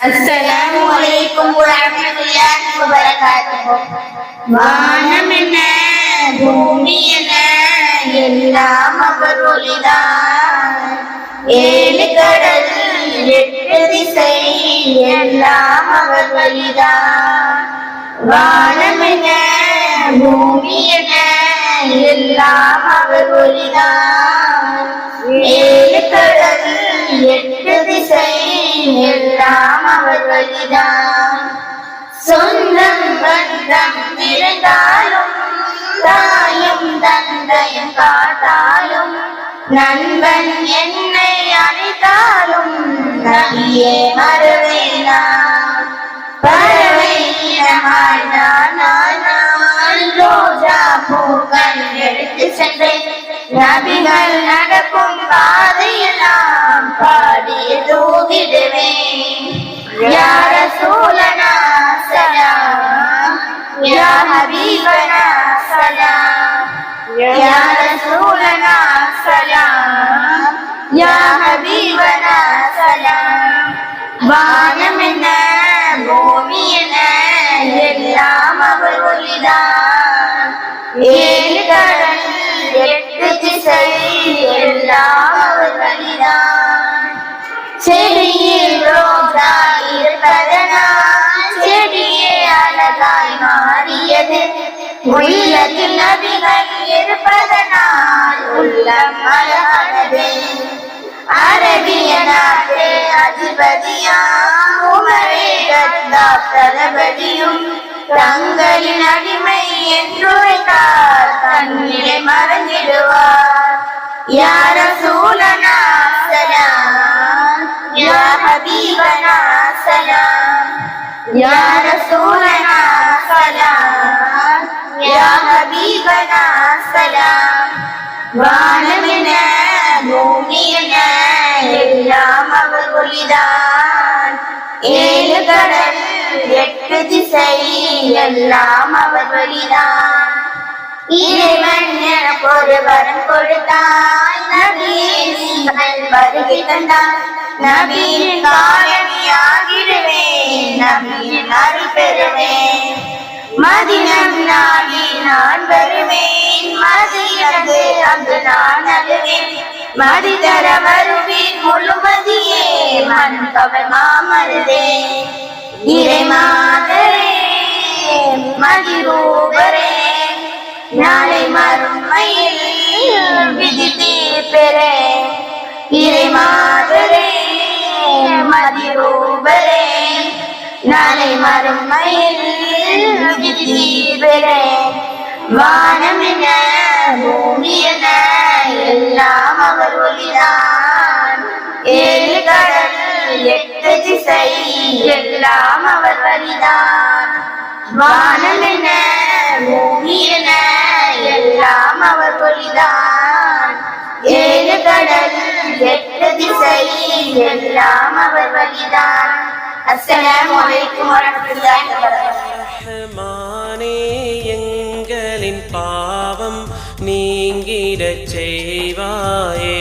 அஸ்ஸலாமு வரஹ்மத்துல்லாஹி வ பரகாத்துஹு வானம் என்ன பூமி என்ன எல்லாம் அவர் ஒளிதான் ஏழு கடல் எட்டு திசை எல்லாம் அவர் வழிதான் வானம் என்ன பூமி என்ன எல்லாம் அவர் ஒளிதான் ஏழு கடல் எட்டு எல்லாம் சொந்தம் பந்தம் இருந்தாலும் தாயும் தந்தையும் காத்தாலும் நண்பன் என்னை அழைத்தாலும் நபியே மறுவேனா பறவை இனமாய் நான் ரோஜா பூக்கள் எடுத்து சென்றேன். யா ஹபீபனா சலாம் யா ரசூலனா சலாம் யா ஹபீபனா சலாம் வானம் என்ன பூமி என்ன எல்லாம் அவர் ஒளிதான் ஏழு கடல் உலகில் நபிகள் இருப்பதனால் உள்ளம் அழகானது. அரபிய நாட்டே அதிபதியா உமரே கத்தா தளபதியும் தங்களின் அடிமை என்று தன்னிலை மறந்திடுவார். யார சூலனா சலாம் யா ஹபீபனா சலாம் யா சலாம் வானமென பூமி என எல்லாம் அவர் ஒளிதான். ஏழு கடல் எட்டு திசை எல்லாம் அவர் வழிதான். இறைவன் எனக்கு ஒரு வரம் வருகை காரணியாகிடுவேன் அருள் பெறுவேன். மதினம் நாடி நான் வருவேன். மதியது அங்கு நான் அழுவேன். மதி தர வருவேன். முழுமதியே மனம் கவர் மாமருதே. இறை மாதரே மதிரூபரே நாளை மறுமையில் விதி தீர்ப்பெறே இறை மாதரே மதிரூபரே நாளை மறுமையில் விதி வானம் என பூமி என எல்லாம் அவர் ஒளிதான். ஏழு கடல் எட்டு திசை எல்லாம் அவர் வழிதான் வானம் என்ன பூமி என எல்லாம் அவர் ஒளிதான். ஏழு கடல் எட்டு திசை எல்லாம் அவர் வழிதான் அஸ்ஸலாமு அலைக்கும் வரஹ்மத்துல்லாஹி ரஹ்மானே எங்களின் பாவம் நீங்கிடச் செய்வாயே.